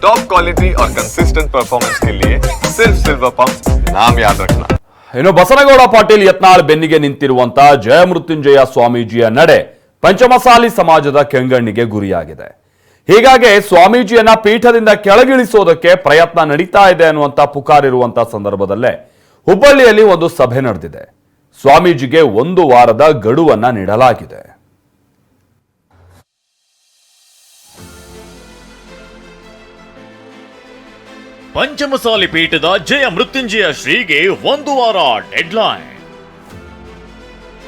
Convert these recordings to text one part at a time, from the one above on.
Top quality और consistent performance के लिए सिर्फ सिल्वर पंप नाम याद रखना ಇನ್ನು ಬಸನಗೌಡ ಪಾಟೀಲ್ ಯತ್ನಾಳ್ ಬೆನ್ನಿಗೆ ನಿಂತಿರುವಂತ ಜಯಮೃತ್ಯುಂಜಯ ಸ್ವಾಮೀಜಿಯ ನಡೆ ಪಂಚಮಸಾಲಿ ಸಮಾಜದ ಕೆಂಗಣ್ಣಿಗೆ ಗುರಿಯಾಗಿದೆ ಹೀಗಾಗಿ ಸ್ವಾಮೀಜಿಯನ್ನ ಪೀಠದಿಂದ ಕೆಳಗಿಳಿಸೋದಕ್ಕೆ ಪ್ರಯತ್ನ ನಡೀತಾ ಇದೆ ಅನ್ನುವಂತ ಪುಕಾರಿರುವಂತ ಸಂದರ್ಭದಲ್ಲೇ ಹುಬ್ಬಳ್ಳಿಯಲ್ಲಿ ಒಂದು ಸಭೆ ನಡೆದಿದೆ ಸ್ವಾಮೀಜಿಗೆ ಒಂದು ವಾರದ ಗಡುವನ್ನ ನೀಡಲಾಗಿದೆ ಪಂಚಮಸಾಲಿ ಪೀಠದ ಜಯ ಮೃತ್ಯುಂಜಯ ಶ್ರೀಗೆ ಒಂದು ವಾರ ಡೆಡ್ಲೈನ್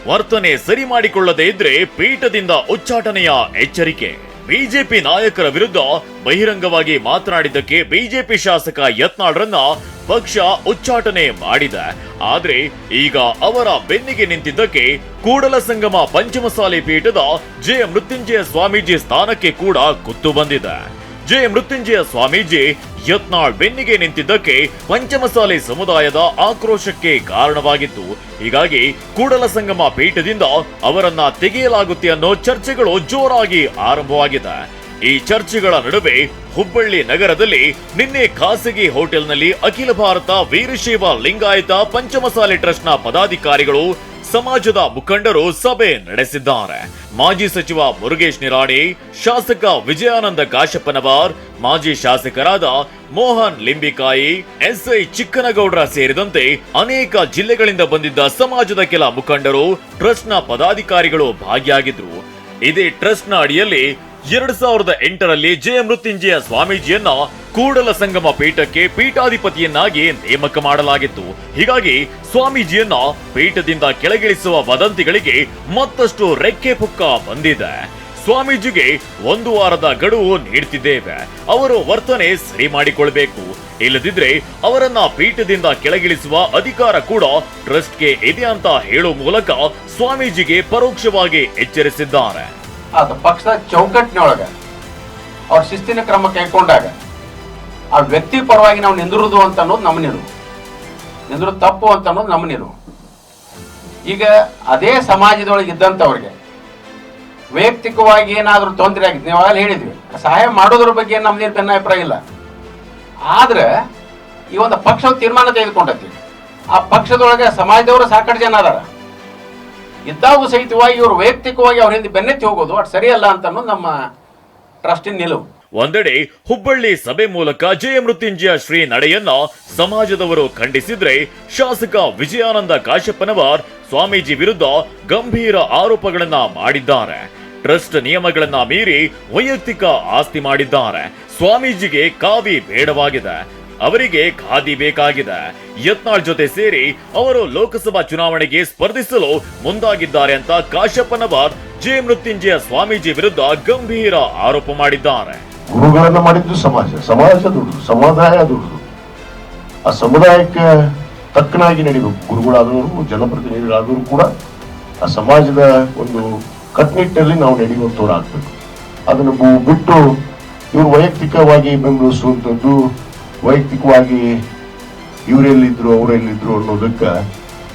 ವರ್ತನೆ ಸರಿ ಮಾಡಿಕೊಳ್ಳದೇ ಇದ್ರೆ ಪೀಠದಿಂದ ಉಚ್ಚಾಟನೆಯ ಎಚ್ಚರಿಕೆ. ಬಿಜೆಪಿ ನಾಯಕರ ವಿರುದ್ಧ ಬಹಿರಂಗವಾಗಿ ಮಾತನಾಡಿದ್ದಕ್ಕೆ ಬಿಜೆಪಿ ಶಾಸಕ ಯತ್ನಾಳ್ರನ್ನ ಪಕ್ಷ ಉಚ್ಚಾಟನೆ ಮಾಡಿದೆ. ಆದ್ರೆ ಈಗ ಅವರ ಬೆನ್ನಿಗೆ ನಿಂತಿದ್ದಕ್ಕೆ ಕೂಡಲ ಸಂಗಮ ಪಂಚಮಸಾಲಿ ಪೀಠದ ಜಯ ಮೃತ್ಯುಂಜಯ ಸ್ವಾಮೀಜಿ ಸ್ಥಾನಕ್ಕೆ ಕೂಡ ಕುತ್ತು ಬಂದಿದೆ. ಜಯ ಮೃತ್ಯುಂಜಯ ಸ್ವಾಮೀಜಿ ಯತ್ನಾಳ್ ಬೆನ್ನಿಗೆ ನಿಂತಿದ್ದಕ್ಕೆ ಪಂಚಮಸಾಲೆ ಸಮುದಾಯದ ಆಕ್ರೋಶಕ್ಕೆ ಕಾರಣವಾಗಿತ್ತು. ಹೀಗಾಗಿ ಕೂಡಲ ಸಂಗಮ ಪೀಠದಿಂದ ಅವರನ್ನ ತೆಗೆಯಲಾಗುತ್ತೆ ಅನ್ನೋ ಚರ್ಚೆಗಳು ಜೋರಾಗಿ ಆರಂಭವಾಗಿದೆ. ಈ ಚರ್ಚೆಗಳ ನಡುವೆ ಹುಬ್ಬಳ್ಳಿ ನಗರದಲ್ಲಿ ನಿನ್ನೆ ಖಾಸಗಿ ಹೋಟೆಲ್ನಲ್ಲಿ ಅಖಿಲ ಭಾರತ ವೀರಶೈವ ಲಿಂಗಾಯತ ಪಂಚಮಸಾಲೆ ಟ್ರಸ್ಟ್ನ ಪದಾಧಿಕಾರಿಗಳು ಸಮಾಜದ ಮುಖಂಡರು ಸಭೆ ನಡೆಸಿದ್ದಾರೆ. ಮಾಜಿ ಸಚಿವ ಮುರುಗೇಶ್ ನಿರಾಣಿ, ಶಾಸಕ ವಿಜಯಾನಂದ ಕಾಶಪ್ಪನವರ್, ಮಾಜಿ ಶಾಸಕರಾದ ಮೋಹನ್ ಲಿಂಬಿಕಾಯಿ, ಎಸ್ಐ ಚಿಕ್ಕನಗೌಡ್ರ ಸೇರಿದಂತೆ ಅನೇಕ ಜಿಲ್ಲೆಗಳಿಂದ ಬಂದಿದ್ದ ಸಮಾಜದ ಕೆಲ ಮುಖಂಡರು ಟ್ರಸ್ಟ್ನ ಪದಾಧಿಕಾರಿಗಳು ಭಾಗಿಯಾಗಿದ್ರು. ಇದೇ ಟ್ರಸ್ಟ್ನ ಅಡಿಯಲ್ಲಿ ಎರಡ್ ಸಾವಿರದ ಎಂಟರಲ್ಲಿ ಜಯ ಮೃತ್ಯುಂಜಯ ಸ್ವಾಮೀಜಿಯನ್ನ ಕೂಡಲ ಸಂಗಮ ಪೀಠಕ್ಕೆ ಪೀಠಾಧಿಪತಿಯನ್ನಾಗಿ ನೇಮಕ ಮಾಡಲಾಗಿತ್ತು. ಹೀಗಾಗಿ ಸ್ವಾಮೀಜಿಯನ್ನ ಪೀಠದಿಂದ ಕೆಳಗಿಳಿಸುವ ವದಂತಿಗಳಿಗೆ ಮತ್ತಷ್ಟು ರೆಕ್ಕೆ ಪುಕ್ಕ ಬಂದಿದೆ. ಸ್ವಾಮೀಜಿಗೆ ಒಂದು ವಾರದ ಗಡುವು ನೀಡ್ತಿದ್ದೇವೆ. ಅವರು ವರ್ತನೆ ಸರಿ ಮಾಡಿಕೊಳ್ಬೇಕು. ಇಲ್ಲದಿದ್ರೆ ಅವರನ್ನ ಪೀಠದಿಂದ ಕೆಳಗಿಳಿಸುವ ಅಧಿಕಾರ ಕೂಡ ಟ್ರಸ್ಟ್ಗೆ ಇದೆ ಅಂತ ಹೇಳೋ ಮೂಲಕ ಸ್ವಾಮೀಜಿಗೆ ಪರೋಕ್ಷವಾಗಿ ಎಚ್ಚರಿಸಿದ್ದಾರೆ. ಅದು ಪಕ್ಷದ ಚೌಕಟ್ಟಿನೊಳಗೆ ಅವ್ರ ಶಿಸ್ತಿನ ಕ್ರಮ ಕೈಕೊಂಡಾಗ ಆ ವ್ಯಕ್ತಿ ಪರವಾಗಿ ನಾವು ನಿಂದಿರುದು ಅಂತ ಅನ್ನೋದು ನಮ್ಮ ನಿಲುವು. ತಪ್ಪು ಅಂತ ಅನ್ನೋದು ನಮ್ಮ ಈಗ ಅದೇ ಸಮಾಜದೊಳಗೆ ಇದ್ದಂಥವ್ರಿಗೆ ವೈಯಕ್ತಿಕವಾಗಿ ಏನಾದರೂ ತೊಂದರೆ ಆಗಿತ್ತು ನೀವು ಆಗಲೇ ಹೇಳಿದ್ವಿ. ಸಹಾಯ ಮಾಡೋದ್ರ ಬಗ್ಗೆ ನಮ್ದೇನು ಭಿನ್ನಾಭಿಪ್ರಾಯ ಇಲ್ಲ. ಆದ್ರೆ ಈ ಒಂದು ಪಕ್ಷ ತೀರ್ಮಾನ ತೆಗೆದುಕೊಂಡತಿ. ಆ ಪಕ್ಷದೊಳಗೆ ಸಮಾಜದವರು ಸಾಕಷ್ಟು ಜನ ಅದಾರ. ಇದ್ದಾಗೂ ಸಹಿತವಾಗಿ ಇವರು ವೈಯಕ್ತಿಕವಾಗಿ ಅವ್ರ ಹಿಂದೆ ಬೆನ್ನೆತ್ತಿ ಹೋಗೋದು ಅದು ಸರಿಯಲ್ಲ ಅಂತ ನಮ್ಮ ಟ್ರಸ್ಟಿನ ನಿಲುವು. ಒಂದೆಡೆ ಹುಬ್ಬಳ್ಳಿ ಸಭೆ ಮೂಲಕ ಜಯ ಮೃತ್ಯುಂಜಯ ಶ್ರೀ ನಡೆಯನ್ನ ಸಮಾಜದವರು ಖಂಡಿಸಿದ್ರೆ ಶಾಸಕ ವಿಜಯಾನಂದ ಕಾಶಪ್ಪನವರ್ ಸ್ವಾಮೀಜಿ ವಿರುದ್ಧ ಗಂಭೀರ ಆರೋಪಗಳನ್ನ ಮಾಡಿದ್ದಾರೆ. ಟ್ರಸ್ಟ್ ನಿಯಮಗಳನ್ನ ಮೀರಿ ವೈಯಕ್ತಿಕ ಆಸ್ತಿ ಮಾಡಿದ್ದಾರೆ. ಸ್ವಾಮೀಜಿಗೆ ಕಾವಿ ಬೇಡವಾಗಿದೆ. ಅವರಿಗೆ ಖಾದಿ ಬೇಕಾಗಿದೆ. ಯತ್ನಾಳ್ ಜೊತೆ ಸೇರಿ ಅವರು ಲೋಕಸಭಾ ಚುನಾವಣೆಗೆ ಸ್ಪರ್ಧಿಸಲು ಮುಂದಾಗಿದ್ದಾರೆ ಅಂತ ಕಾಶ್ಯಪ್ಪನವರ್ ಜೆ ಮೃತ್ಯುಂಜಯ ಸ್ವಾಮೀಜಿ ವಿರುದ್ಧ ಗಂಭೀರ ಆರೋಪ ಮಾಡಿದ್ದಾರೆ. ಗುರುಗಳನ್ನ ಮಾಡಿದ್ದು ಸಮಾಜ. ಸಮಾಜ ದುಡ್ದು ಸಮುದಾಯ ದುಡ್ದು ಆ ಸಮುದಾಯಕ್ಕೆ ತಕ್ಕನಾಗಿ ನಡಿಬೇಕು ಗುರುಗಳಾದವರು, ಜನಪ್ರತಿನಿಧಿಗಳಾದವರು ಕೂಡ ಆ ಸಮಾಜದ ಒಂದು ಕಟ್ನಿಟ್ಟಲ್ಲಿ ನಾವು ನಡೆಯುವಂಥವ್ರಾಗಬೇಕು ಅದನ್ನು ಬಿಟ್ಟು ಇವರು ವೈಯಕ್ತಿಕವಾಗಿ ಬೆಂಬಲಿಸುವಂಥದ್ದು ವೈಯಕ್ತಿಕವಾಗಿ ಇವರೆಲ್ಲಿದ್ರು ಅವರೆಲ್ಲಿದ್ರು ಅನ್ನೋದಕ್ಕೆ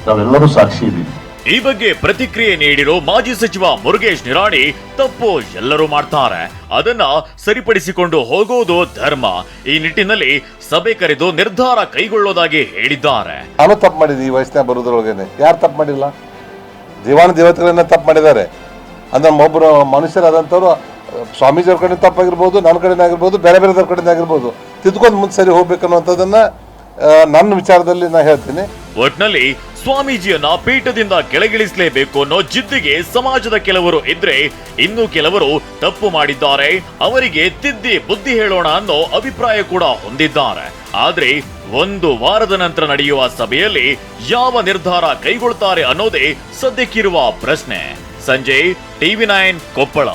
ನಾವೆಲ್ಲರೂ ಸಾಕ್ಷಿ ಇದ್ದೀವಿ ಈ ಬಗ್ಗೆ ಪ್ರತಿಕ್ರಿಯೆ ನೀಡಿರೋ ಮಾಜಿ ಸಚಿವ ಮುರುಗೇಶ್ ನಿರಾಣಿ ತಪ್ಪು ಎಲ್ಲರೂ ಮಾಡ್ತಾರೆ. ಅದನ್ನ ಸರಿಪಡಿಸಿಕೊಂಡು ಹೋಗೋದು ಧರ್ಮ. ಈ ನಿಟ್ಟಿನಲ್ಲಿ ಸಭೆ ಕರೆದು ನಿರ್ಧಾರ ಕೈಗೊಳ್ಳೋದಾಗಿ ಹೇಳಿದ್ದಾರೆ. ನಾನು ತಪ್ಪು ಮಾಡಿದ್ದೆ ಈ ವಯಸ್ಸಿನ ಬರೋದ್ರೊಳಗೇನೆ. ಯಾರು ತಪ್ಪು ಮಾಡಿಲ್ಲ? ದೇವಾನ ದೇವತೆಗಳನ್ನ ತಪ್ಪು ಮಾಡಿದ್ದಾರೆ. ಅಂದ್ರೆ ಒಬ್ಬರು ಮನುಷ್ಯರಾದಂಥವ್ರು ಸ್ವಾಮೀಜಿಯವ್ರ ಕಡೆ ತಪ್ಪಾಗಿರ್ಬೋದು, ನನ್ನ ಕಡೆಯಿಂದ ಆಗಿರ್ಬೋದು, ಬೇರೆ ಬೇರೆದವ್ರ ಕಡೆಯಿಂದ ಆಗಿರ್ಬೋದು, ತಿದ್ಕೊಂಡು ಮುಂದೆ ಸರಿ ಹೋಗ್ಬೇಕನ್ನುವಂಥದ್ದನ್ನ ನನ್ನ ವಿಚಾರದಲ್ಲಿ ನಾ ಹೇಳ್ತೀನಿ. ಒಟ್ನಲ್ಲಿ ಸ್ವಾಮೀಜಿಯನ್ನ ಪೀಠದಿಂದ ಕೆಳಗಿಳಿಸಲೇಬೇಕು ಅನ್ನೋ ಜಿದ್ದಿಗೆ ಸಮಾಜದ ಕೆಲವರು ಇದ್ರೆ ಇನ್ನು ಕೆಲವರು ತಪ್ಪು ಮಾಡಿದ್ದಾರೆ. ಅವರಿಗೆ ತಿದ್ದಿ ಬುದ್ಧಿ ಹೇಳೋಣ ಅನ್ನೋ ಅಭಿಪ್ರಾಯ ಕೂಡ ಹೊಂದಿದ್ದಾರೆ. ಆದ್ರೆ ಒಂದು ವಾರದ ನಂತರ ನಡೆಯುವ ಸಭೆಯಲ್ಲಿ ಯಾವ ನಿರ್ಧಾರ ಕೈಗೊಳ್ತಾರೆ ಅನ್ನೋದೇ ಸದ್ಯಕ್ಕಿರುವ ಪ್ರಶ್ನೆ. Sanjay TV nine Koppal